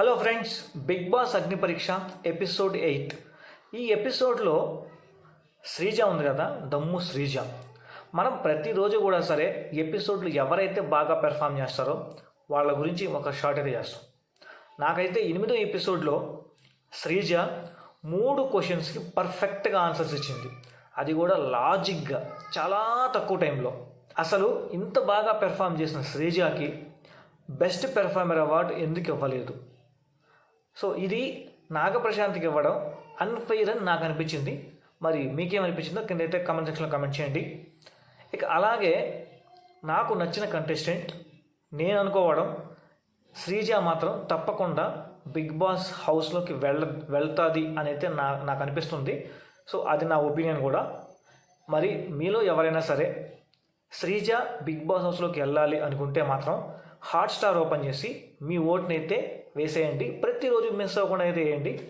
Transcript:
Hello friends big boss అగ్ని పరీక్ష episode eight. ఈ ఎపిసోడ్లో శ్రీజ ఉంది కదా దమ్ము శ్రీజ. మనం ప్రతిరోజు కూడా సరే ఎపిసోడ్లు ఎవరైతే బాగా పెర్ఫామ్ చేస్తారో వాళ్ళ గురించి ఒక షార్ట్ అయితే చేస్తాం. నాకైతే ఎనిమిదో ఎపిసోడ్లో శ్రీజ మూడు క్వశ్చన్స్కి పర్ఫెక్ట్గా ఆన్సర్స్ ఇచ్చింది. అది కూడా లాజిక్గా చాలా తక్కువ టైంలో. అసలు ఇంత బాగా పెర్ఫామ్ చేసిన శ్రీజాకి బెస్ట్ పెర్ఫార్మర్ అవార్డు ఎందుకు ఇవ్వలేదు? సో ఇది నాగప్రశాంత్కి ఇవ్వడం అన్ఫెయిర్ అని నాకు అనిపించింది. మరి మీకేమనిపించిందో కింద అయితే కామెంట్ సెక్షన్లో కామెంట్ చేయండి. ఇక అలాగే నాకు నచ్చిన కంటెస్టెంట్ నేను అనుకోవడం శ్రీజ మాత్రం తప్పకుండా బిగ్ బాస్ హౌస్లోకి వెళ్ళ వెళ్తుంది అని అయితే నా నాకు అనిపిస్తుంది. సో అది నా ఒపీనియన్ కూడా. మరి మీలో ఎవరైనా సరే శ్రీజ బిగ్ బాస్ హౌస్లోకి వెళ్ళాలి అనుకుంటే మాత్రం హాట్ స్టార్ ఓపెన్ చేసి మీ ఓట్నైతే వేసేయండి. ప్రతిరోజు మిస్ అవ్వకుండా అయితే వేయండి.